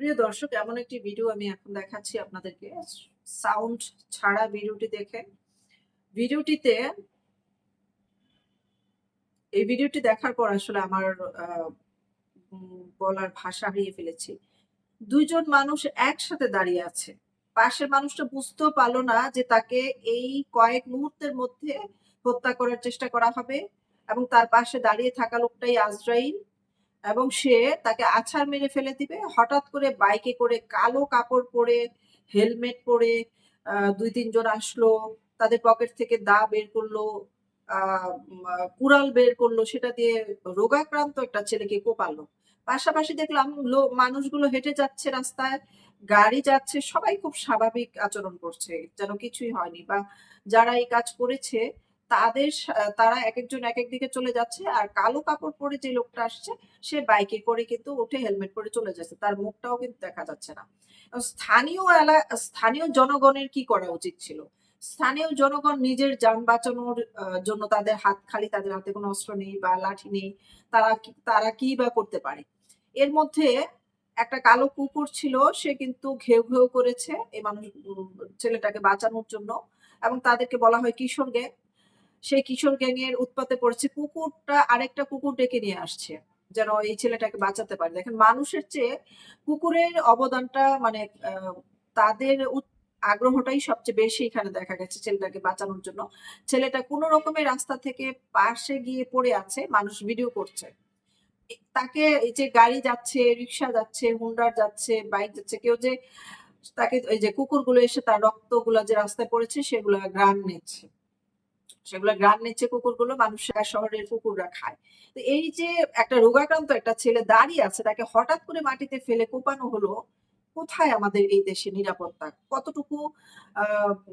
প্রিয় দর্শক, এমন একটি ভিডিও আমি এখন দেখাচ্ছি আপনাদেরকে। সাউন্ড ছাড়া ভিডিওটি দেখে ভিডিওটিতে এই ভিডিওটি দেখার পর আসলে আমার বলার ভাষা হারিয়ে ফেলেছি। দুইজন মানুষ একসাথে দাঁড়িয়ে আছে। পাশের মানুষটা বুঝতেও পারল না যে তাকে এই কয়েক মুহূর্তের মধ্যে হত্যা করার চেষ্টা করা হবে এবং তার পাশে দাঁড়িয়ে থাকা লোকটাই আজরাইল। এবং সে তাকে আছাড় মেরে ফেলে দিবে। হঠাৎ করে বাইকে করে কালো কাপড় পরে, হেলমেট পরে দুই তিনজন আসলো, তাদের পকেট থেকে দা বের করল কুড়াল বের করল, সেটা দিয়ে রোগাক্রান্ত একটা ছেলেকে কোপালো। পাশাপাশি দেখলাম মানুষগুলো হেঁটে যাচ্ছে রাস্তায়, গাড়ি যাচ্ছে, সবাই খুব স্বাভাবিক আচরণ করছে, যেন কিছুই হয়নি বা যারা এই কাজ করেছে তাদের তারা এক একজন এক এক দিকে চলে যাচ্ছে আর কালো কাপড় পরে যে লোকটা আসছে, সে বাইকে করে কিন্তু উঠে হেলমেট পরে চলে যাচ্ছে। তার মুখটাও কিন্তু দেখা যাচ্ছে না। স্থানীয় এলা, স্থানীয় জনগণের কি করা উচিত ছিল? স্থানীয় জনগণ নিজের যান বাঁচানোর জন্য তাদের হাত খালি, তাদের হাতে কোনো অস্ত্র নেই বা লাঠি নেই, তারা তারা কি বা করতে পারে? এর মধ্যে একটা কালো কুকুর ছিল, সে কিন্তু ঘেউ ঘেউ করেছে এই মানুষ ছেলেটাকে বাঁচানোর জন্য। এবং তাদেরকে বলা হয় কিশোর গ্যাং সেই কিশোর গ্যাং এর উৎপাতে পড়েছে। কুকুরটা আরেকটা কুকুর ডেকে নিয়ে আসছে, যেন এই ছেলেটাকে বাঁচাতে পারে। দেখেন, মানুষের চেয়ে কুকুরের অবদানটা মানে তাদের আগ্রহটাই সবচেয়ে বেশি এখানে দেখা গেছে ছেলেটাকে বাঁচানোর জন্য। ছেলেটা কোনো রকমের রাস্তা থেকে পাশে গিয়ে পড়ে আছে, মানুষ ভিডিও করছে। তাকে এই যে গাড়ি যাচ্ছে রিক্সা যাচ্ছে, হুন্ডার যাচ্ছে, বাইক যাচ্ছে, কেউ যে, তাকে এই যে কুকুরগুলো এসে তার রক্তগুলো যে রাস্তায় পড়েছে, সেগুলো গ্রাম নিচ্ছে। সেগুলো গ্রান নিচ্ছে কুকুরগুলো মানুষ শহরের কুকুররা খায়। তো এই যে একটা রোগাক্রান্ত একটা ছেলে দাঁড়িয়ে আছে, তাকে হঠাৎ করে মাটিতে ফেলে কোপানো হলো, কোথায় আমাদের এই দেশে নিরাপত্তা? কতটুকু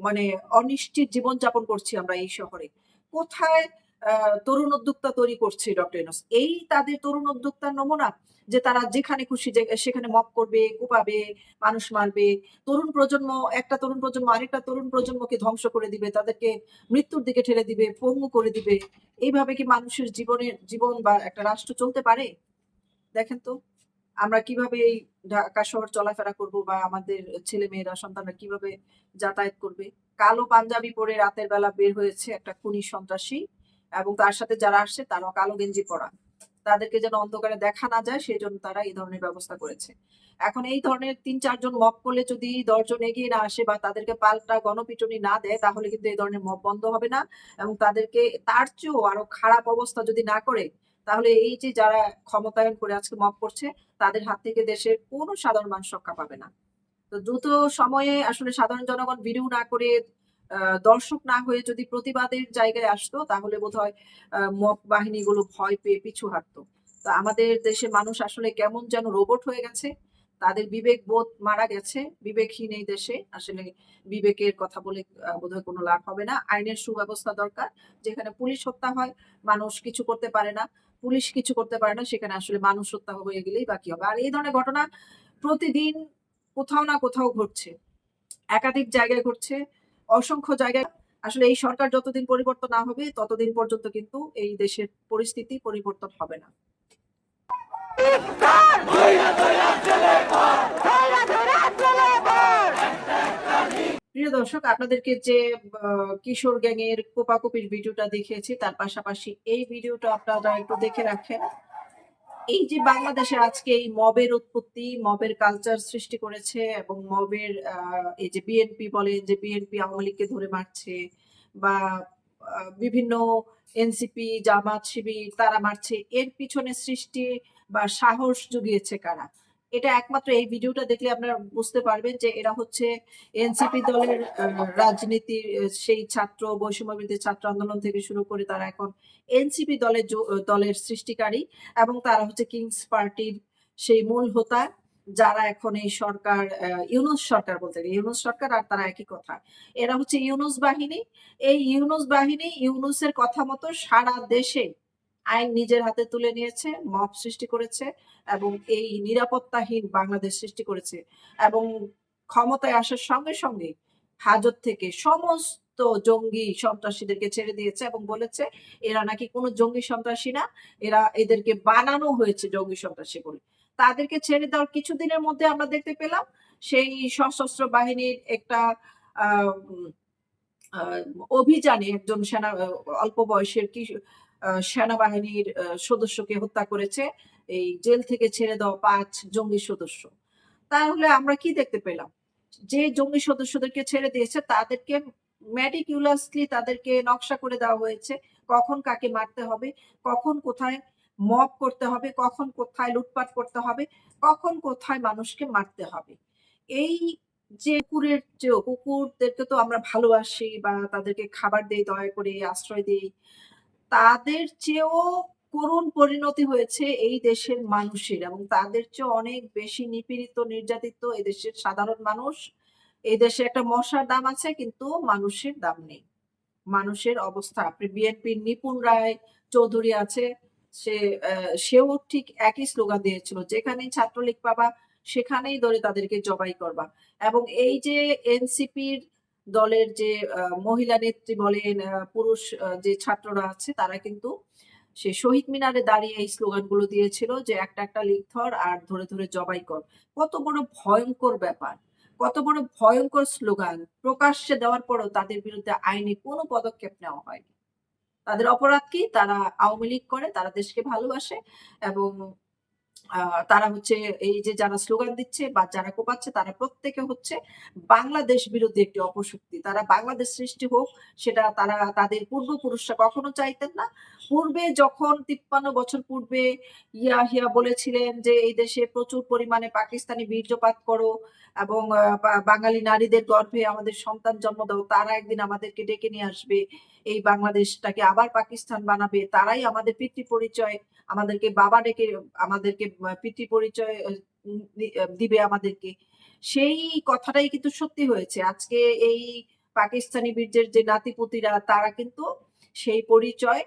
মানে অনিশ্চিত জীবনযাপন করছি আমরা এই শহরে? কোথায় তরুণ উদ্যোক্তা তৈরি করছে ডক্টর এই তাদের তরুণ উদ্যোক্তার নমুনা যে তারা যেখানে খুশি সেখানে মপ করবে, কোপাবে, মানুষ মারবে। তরুণ প্রজন্ম, একটা তরুণ প্রজন্ম, আরেকটা তরুণ প্রজন্মকে ধ্বংস করে দিবে, তাদেরকে মৃত্যুর দিকে ঠেলে দিবে, পঙ্গু করে দিবে। এইভাবে কি মানুষের জীবনের জীবন বা একটা রাষ্ট্র চলতে পারে? দেখেন তো, আমরা কীভাবে এই ঢাকা শহর চলাফেরা করব বা আমাদের ছেলে মেয়েরা সন্তানরা কীভাবে যাতায়াত করবে? কালো পাঞ্জাবি পরে রাতের বেলা বের হয়েছে একটা খুনি সন্ত্রাসী এবং তার সাথে যারা আসছে, তারাও কালো গেঞ্জি পরা। তাদেরকে যেন অন্ধকারে দেখা না যায় সেই জন্য তারা এই ধরনের ব্যবস্থা করেছে। এখন এই ধরনের তিন, চারজন মব করলে যদি দশজন এগিয়ে না আসে বা তাদেরকে পাল্টা গণপিটুনি না দেয়, তাহলে কিন্তু এই ধরনের মব বন্ধ হবে না এবং তাদেরকে তার চেয়েও আরও খারাপ অবস্থা যদি না করে, তাহলে এই যে যারা ক্ষমতায়ন করে আজকে মব করছে, তাদের হাত থেকে দেশের কোনো সাধারণ মানুষ রক্ষা পাবে না। তো দ্রুত সময়ে আসলে সাধারণ জনগণ ভিডিও না করে দর্শক না হয়ে যদি প্রতিবাদের জায়গায় আসতো, তাহলে বোধহয় মব বাহিনীগুলো ভয় পেয়ে পিছু হাঁটতো। তা আমাদের দেশের মানুষ আসলে কেমন যেন রোবট হয়ে গেছে। তাদের বিবেক বোধ মারা গেছে। বিবেকহীন এই দেশে আসলে বিবেকের কথা বলে বোধহয় কোনো লাভ হবে না। আইনের সুব্যবস্থা দরকার। যেখানে পুলিশ হত্যা হয়, মানুষ কিছু করতে পারে না। পুলিশ কিছু করতে পারে না, সেখানে আসলে মানুষ হত্যা হয়ে গেলেই বাকি হবে। আর এই ধরনের ঘটনা প্রতিদিন কোথাও না কোথাও ঘটছে। একাধিক জায়গায় ঘটছে। অসংখ্য জায়গায় আসলে এই সরকার যতদিন পরিবর্তন না হবে, ততদিন পর্যন্ত কিন্তু এই দেশের পরিস্থিতি পরিবর্তন হবে না। প্রিয় দর্শক, আপনাদেরকে যে কিশোর গ্যাং এর কোপাকুপির ভিডিওটা দেখিয়েছি, তার পাশাপাশি এই ভিডিওটা আপনারা একটু দেখে রাখেন। এই যে বাংলাদেশের আজকে এই মবের উৎপত্তি, মবের কালচার সৃষ্টি করেছে এবং মবের এই যে বিএনপি বলেন যে বিএনপি আওয়ামী লীগকে ধরে মারছে বা বিভিন্ন এনসিপি জামাত, শিবির তারা মারছে, এর পিছনে সৃষ্টি বা সাহস জুগিয়েছে কারা? এটা একমাত্র এই ভিডিওটা দেখলে আপনারা বুঝতে পারবেন যে এরা হচ্ছে এনসিপি দলের রাজনীতির সেই ছাত্র, বৈষম্যবিরোধী ছাত্র আন্দোলন থেকে শুরু করে তারা এখন এনসিপি দলের দলের সৃষ্টিকারী এবং তারা হচ্ছে কিংস পার্টির সেই মূল হোতা যারা এখন এই সরকার ইউনুস সরকার বলতে গেলে, ইউনুস সরকার আর তারা একই কথা। এরা হচ্ছে ইউনুস বাহিনী। এই ইউনুস বাহিনী ইউনুসের কথা মতো সারা দেশে আইন নিজের হাতে তুলে নিয়েছে, মব সৃষ্টি করেছে এবং এই নিরাপত্তাহীন বাংলাদেশ সৃষ্টি করেছে এবং ক্ষমতায় আসার সঙ্গে সঙ্গে হাজত থেকে সমস্ত জঙ্গি সন্ত্রাসীদেরকে ছেড়ে দিয়েছে এবং বলেছে, এরা নাকি কোনো জঙ্গি সন্ত্রাসী না, এরা এদেরকে বানানো হয়েছে জঙ্গি সন্ত্রাসী বলে। তাদেরকে ছেড়ে দেওয়ার কিছুদিনের মধ্যে আমরা দেখতে পেলাম, সেই সশস্ত্র বাহিনীর একটা অভিযানে একজন সেনা, অল্প বয়সের আ সেনাবাহিনীর সদস্যকে হত্যা করেছে এই জেল থেকে ছেড়ে দেওয়া পাঁচ জঙ্গি সদস্য। তাহলে আমরা কি দেখতে পেলাম? যে জঙ্গি সদস্যদেরকে ছেড়ে দিয়েছে তাদেরকে meticulously তাদেরকে নকশা করে দেওয়া হয়েছে। কখন কাকে মারতে হবে, কখন কোথায় মব করতে হবে, কখন কোথায় লুটপাট করতে হবে, কখন কোথায় মানুষকে মারতে হবে। এই যে কুকুরের যে কুকুরদেরকে তো আমরা ভালোবাসি বা তাদেরকে খাবার দেই দয়া করে, আশ্রয় দেই। তাদের চেয়েও করুণ পরিণতি হয়েছে এই দেশের মানুষের এবং তাদের চেয়েও অনেক বেশি নিপীড়িত, নির্যাতিত এদেশের সাধারণ মানুষ। এদেশে একটা মশার দাম আছে কিন্তু মানুষের দাম নেই। মানুষের অবস্থা বিএনপির নিপুণ রায় চৌধুরী আছে। সে সেও ঠিক একই স্লোগান দিয়েছিল। যেখানেই ছাত্রলীগ পাবা সেখানেই ধরে তাদেরকে জবাই করবা। এবং এই যে এনসিপির দলের যে মহিলা নেত্রী বলেন, পুরুষ যে ছাত্ররা আছে তারা কিন্তু সে শহীদ মিনারে দাঁড়িয়ে এই স্লোগানগুলো দিয়েছিল যে, "একটা, একটা লীক ধর আর ধরে, ধরে জবাই কর।" কত বড় ভয়ঙ্কর ব্যাপার। কত বড় ভয়ঙ্কর স্লোগান। প্রকাশ্যে দেওয়ার পরও তাদের বিরুদ্ধে আইনি কোনো পদক্ষেপ নেওয়া হয়নি। তাদের অপরাধ কি? তারা আওয়ামী লীগ করে, তারা দেশকে ভালোবাসে এবং তারা হচ্ছে এই যে যারা স্লোগান দিচ্ছে বা যারা কোপাচ্ছে তারা প্রত্যেকে হচ্ছে বাংলাদেশ বিরোধী একটি অপশক্তি। তারা বাংলাদেশ সৃষ্টি হোক সেটা তারা তাদের পূর্বপুরুষরা কখনো চাইতেন না। পূর্বে যখন ৫৩ বছর পূর্বে ইয়াহিয়া বলেছিলেন যে, "এই দেশে প্রচুর পরিমাণে পাকিস্তানি বীর্যপাত করো এবং বাঙালি নারীদের গর্ভে আমাদের সন্তান জন্ম দাও। তারা একদিন আমাদেরকে ডেকে নিয়ে আসবে। এই বাংলাদেশটাকে আবার পাকিস্তান বানাবে। তারাই আমাদের পিতৃ পরিচয় আমাদেরকে বাবা ডেকে আমাদেরকে পিতৃ পরিচয় দিবে আমাদেরকে।" সেই কথাটাই কিন্তু সত্যি হয়েছে। আজকে এই পাকিস্তানি বীর্যের যে নাতি-পুতিরা, তারা কিন্তু সেই পরিচয়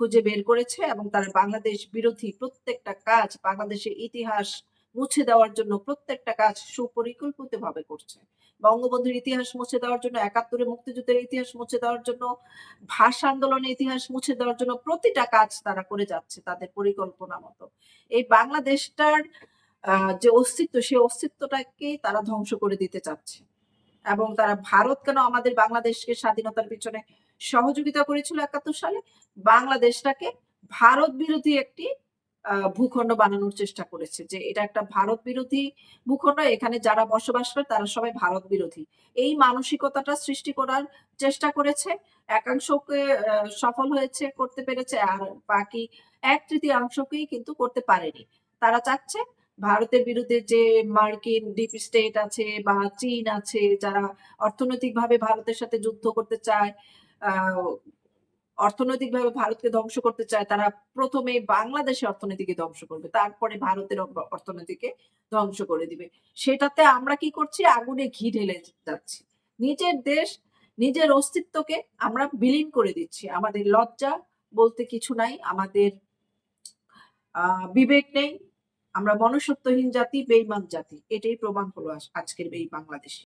খুঁজে বের করেছে এবং তারা বাংলাদেশ বিরোধী প্রত্যেকটা কাজ, বাংলাদেশের ইতিহাস মুছে দেওয়ার জন্য প্রত্যেকটা কাজ সুপরিকল্পিতভাবে করছে। বঙ্গবন্ধুর ইতিহাস মুছে দেওয়ার জন্য, একাত্তরে মুক্তিযুদ্ধের ইতিহাস মুছে দেওয়ার জন্য, ভাষা আন্দোলনের ইতিহাস মুছে দেওয়ার জন্য প্রতিটা কাজ তারা করে যাচ্ছে তাদের পরিকল্পনা মতো। এই বাংলাদেশটার যে অস্তিত্ব সেই অস্তিত্বটাকেই তারা ধ্বংস করে দিতে চাচ্ছে। এবং তারা ভারত কেন আমাদের বাংলাদেশকে স্বাধীনতার পিছনে সহযোগিতা করেছিল ৭১ সালে? বাংলাদেশটাকে ভারত বিরোধী একটি ভূখণ্ড বানানোর চেষ্টা করেছে। যে এটা একটা ভারত বিরোধী ভূখণ্ড। এখানে যারা বসবাস করে তারা সবাই ভারত বিরোধী। এই মানসিকতাটা সৃষ্টি করার চেষ্টা করেছে। একাংশকে সফল হয়েছে, করতে পেরেছে। আর বাকি ১/৩ কিন্তু করতে পারেনি। তারা চাচ্ছে ভারতের বিরুদ্ধে যে মার্কিন ডিপ স্টেট আছে বা চীন আছে যারা অর্থনৈতিকভাবে ভারতের সাথে যুদ্ধ করতে চায়, অর্থনৈতিকভাবে ভারতকে ধ্বংস করতে চায়, তারা ১ম এই বাংলাদেশের অর্থনীতিকে ধ্বংস করবে। তারপরে ভারতের অর্থনীতিকে ধ্বংস করে দিবে। সেটাতে আমরা কি করছি? আগুনে ঘি ঢেলে যাচ্ছি। নিজের দেশ, নিজের অস্তিত্বকে আমরা বিলীন করে দিচ্ছি। আমাদের লজ্জা বলতে কিছু নাই। আমাদের বিবেক নেই। আমরা মনুষ্যত্বহীন জাতি, বেইমান জাতি। এটাই প্রমাণ হলো আজকের এই বাংলাদেশে।